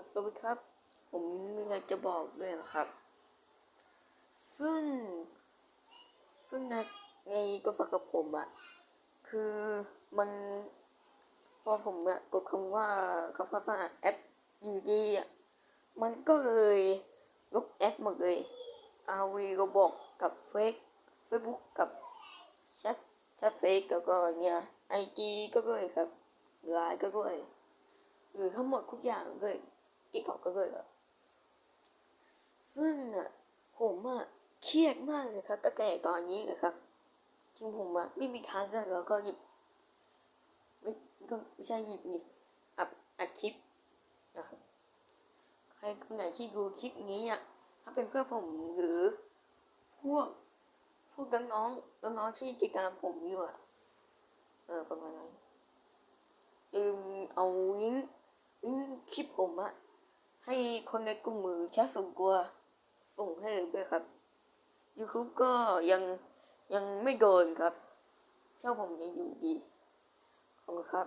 สวัสดีครับ ผมมีอะไรจะบอกด้วยนะครับ ซึ่ง ซึ่งนะในโทรศัพท์กับผมอะคือมันพอผมอะกดคำว่าคำว่าแอปอยู่ดีอะมันก็เลยลบแอปหมดเลย RV ก็บอกกับเฟซเฟซบุ๊กกับแชทแชทเฟซแล้วก็เนี่ยไอจีก็ด้วยครับไลน์ก็ด้วยหรือทั้งหมดทุกอย่างเลย ติ๊กต็อกก็เลยอะซึ่งอะผมอะเครียดมากเลยครับตั้งแต่ตอนนี้นะครับจริงผมอะไม่มีทางได้แล้วก็หยิบไม่ก็ไม่ใช่หยิบนี่อัดอัดคลิปนะครับใครคนไหนที่ดูคลิปนี้อะถ้าเป็นเพื่อนผมหรือพวกพวกน้องๆน้องๆที่ติดตามผมอยู่อะเออประมาณนั้นลืมเอาลิงก์ลิงก์คลิปผมอะ ให้คนในกลุ่มมือแชทส่งกลัว ส่งให้ด้วยครับ YouTube ก็ยังยังไม่โดนครับ ช่องผมยังอยู่ดีขอบคุณครับ